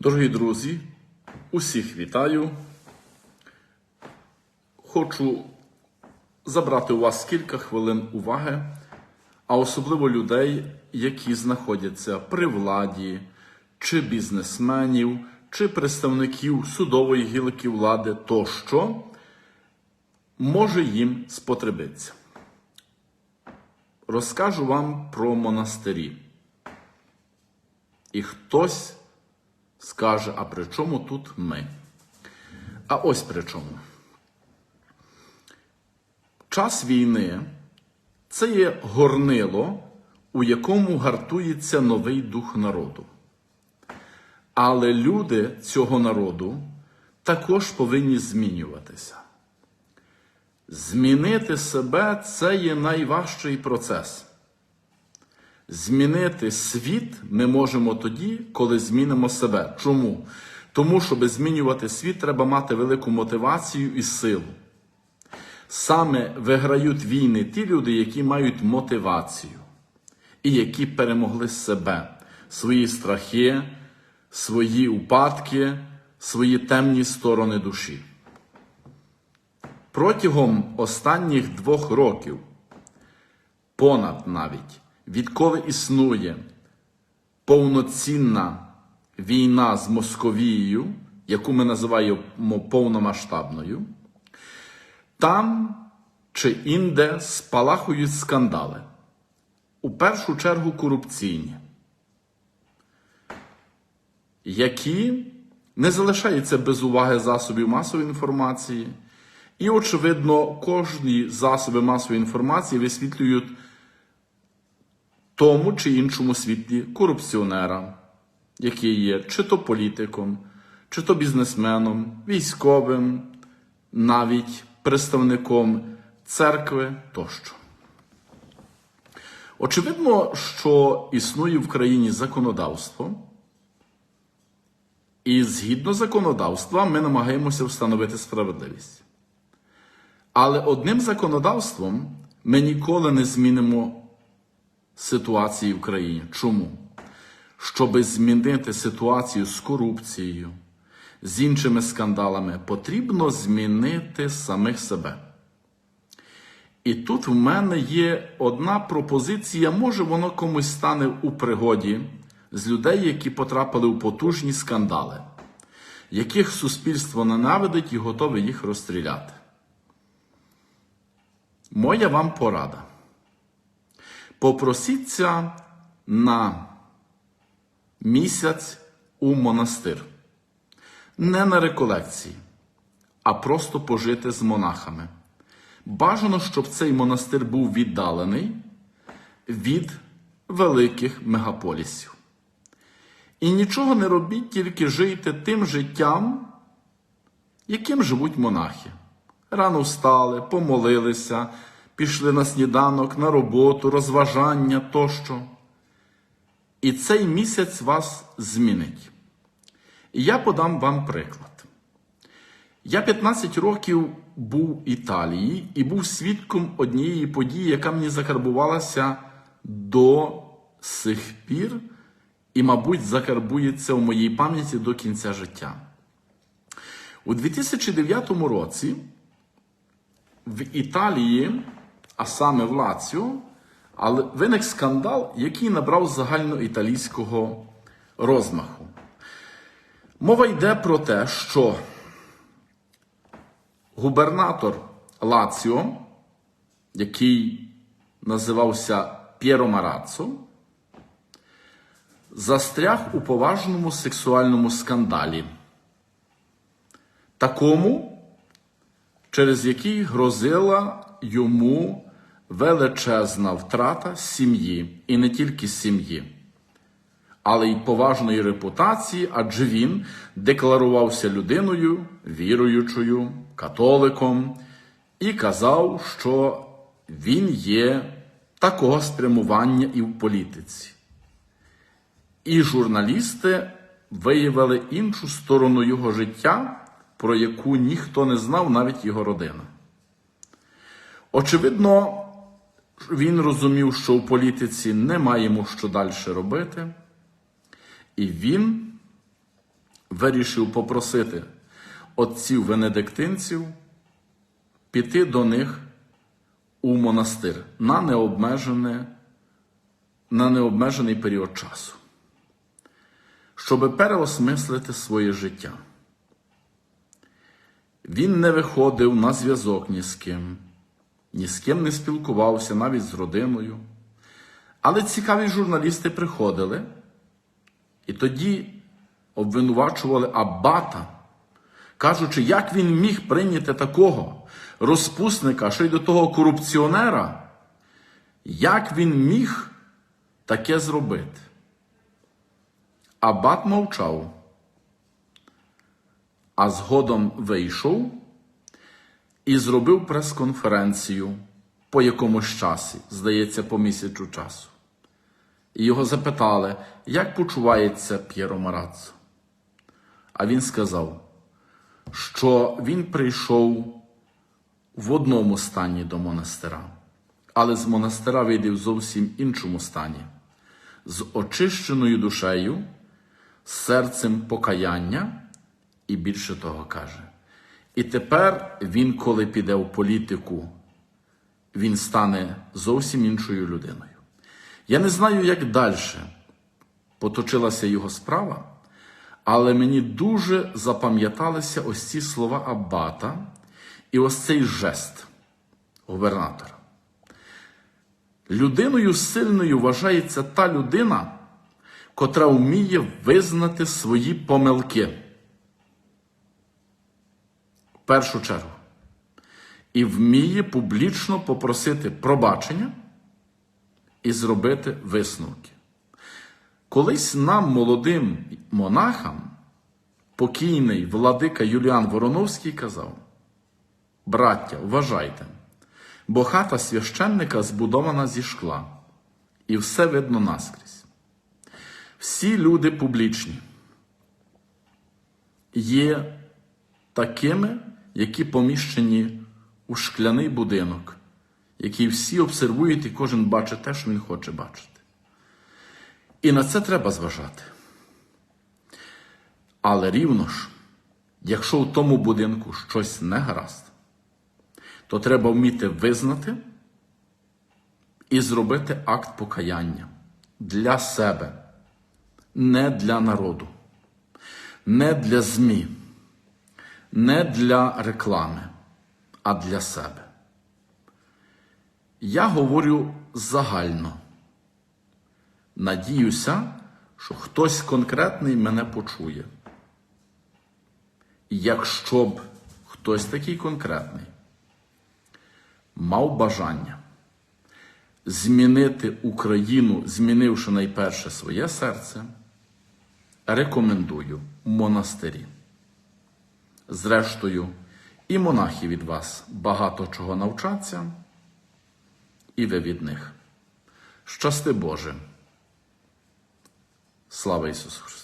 Дорогі друзі, усіх вітаю. Хочу забрати у вас кілька хвилин уваги, а особливо людей, які знаходяться при владі, чи бізнесменів, чи представників судової гілки влади тощо, може їм спотребитися. Розкажу вам про монастирі. І хтось скаже, а при чому тут ми? А ось при чому. Час війни це є горнило, у якому гартується новий дух народу. Але люди цього народу також повинні змінюватися. Змінити себе це є найважчий процес. Змінити світ ми можемо тоді, коли змінимо себе. Чому? Тому, щоб змінювати світ, треба мати велику мотивацію і силу. Саме виграють війни ті люди, які мають мотивацію і які перемогли себе, свої страхи, свої упадки, свої темні сторони душі. Протягом останніх двох років, понад навіть, відколи існує повноцінна війна з Московією, яку ми називаємо повномасштабною, там чи інде спалахують скандали. У першу чергу корупційні, які не залишаються без уваги засобів масової інформації. І, очевидно, кожні засоби масової інформації висвітлюють тому чи іншому світлі корупціонера, який є чи то політиком, чи то бізнесменом, військовим, навіть представником церкви тощо. Очевидно, що існує в країні законодавство, і згідно законодавства ми намагаємося встановити справедливість. Але одним законодавством ми ніколи не змінимо ситуації в країні. Чому? Щоби змінити ситуацію з корупцією, з іншими скандалами, потрібно змінити самих себе. І тут в мене є одна пропозиція, може воно комусь стане у пригоді з людей, які потрапили у потужні скандали, яких суспільство ненавидить і готове їх розстріляти. Моя вам порада. Попросіться на місяць у монастир. Не на реколекції, а просто пожити з монахами. Бажано, щоб цей монастир був віддалений від великих мегаполісів. І нічого не робіть, тільки жийте тим життям, яким живуть монахи. Рано встали, помолилися, пішли на сніданок, на роботу, розважання тощо. І цей місяць вас змінить. І я подам вам приклад. Я 15 років був в Італії і був свідком однієї події, яка мені закарбувалася до сих пір, і, мабуть, закарбується в моїй пам'яті до кінця життя. У 2009 році в Італії, а саме в Лаціо, але виник скандал, який набрав загальноіталійського розмаху. Мова йде про те, що губернатор Лаціо, який називався П'єро Мараццо, застряг у поважному сексуальному скандалі, такому, через який грозила йому величезна втрата сім'ї, і не тільки сім'ї, але й поважної репутації, адже він декларувався людиною, віруючою, католиком, і казав, що він є такого спрямування і в політиці. І журналісти виявили іншу сторону його життя, про яку ніхто не знав, навіть його родина. Очевидно, він розумів, що в політиці немає йому що далі робити, і він вирішив попросити отців венедиктинців піти до них у монастир на на необмежений період часу, щоб переосмислити своє життя. Він не виходив на зв'язок ні з ким, ні з ким не спілкувався, навіть з родиною. Але цікаві журналісти приходили і тоді обвинувачували Аббата, кажучи, як він міг прийняти такого розпусника, що й до того корупціонера, як він міг таке зробити. Аббат мовчав, а згодом вийшов і зробив прес-конференцію по якомусь часі, здається, по місяцю часу. І його запитали, як почувається П'єро Марадзо. А він сказав, що він прийшов в одному стані до монастира, але з монастира вийде в зовсім іншому стані, з очищеною душею, серцем покаяння, і більше того каже. І тепер він, коли піде в політику, він стане зовсім іншою людиною. Я не знаю, як далі поточилася його справа, але мені дуже запам'яталися ось ці слова Аббата і ось цей жест губернатора. Людиною сильною вважається та людина, котра вміє визнати свої помилки. Першу чергу. І вміє публічно попросити пробачення і зробити висновки. Колись нам, молодим монахам, покійний владика Юліан Вороновський казав: Браття, вважайте, бо хата священника збудована зі шкла, і все видно наскрізь. Всі люди публічні є такими, які поміщені у шкляний будинок, який всі обсервують і кожен бачить те, що він хоче бачити. І на це треба зважати. Але рівно ж, якщо в тому будинку щось не гаразд, то треба вміти визнати і зробити акт покаяння для себе, не для народу, не для ЗМІ, не для реклами, а для себе. Я говорю загально. Надіюся, що хтось конкретний мене почує. І якщо б хтось такий конкретний мав бажання змінити Україну, змінивши найперше своє серце, рекомендую монастирі. Зрештою, і монахи від вас багато чого навчаться, і ви від них. Щасти Боже! Слава Ісусу Христу!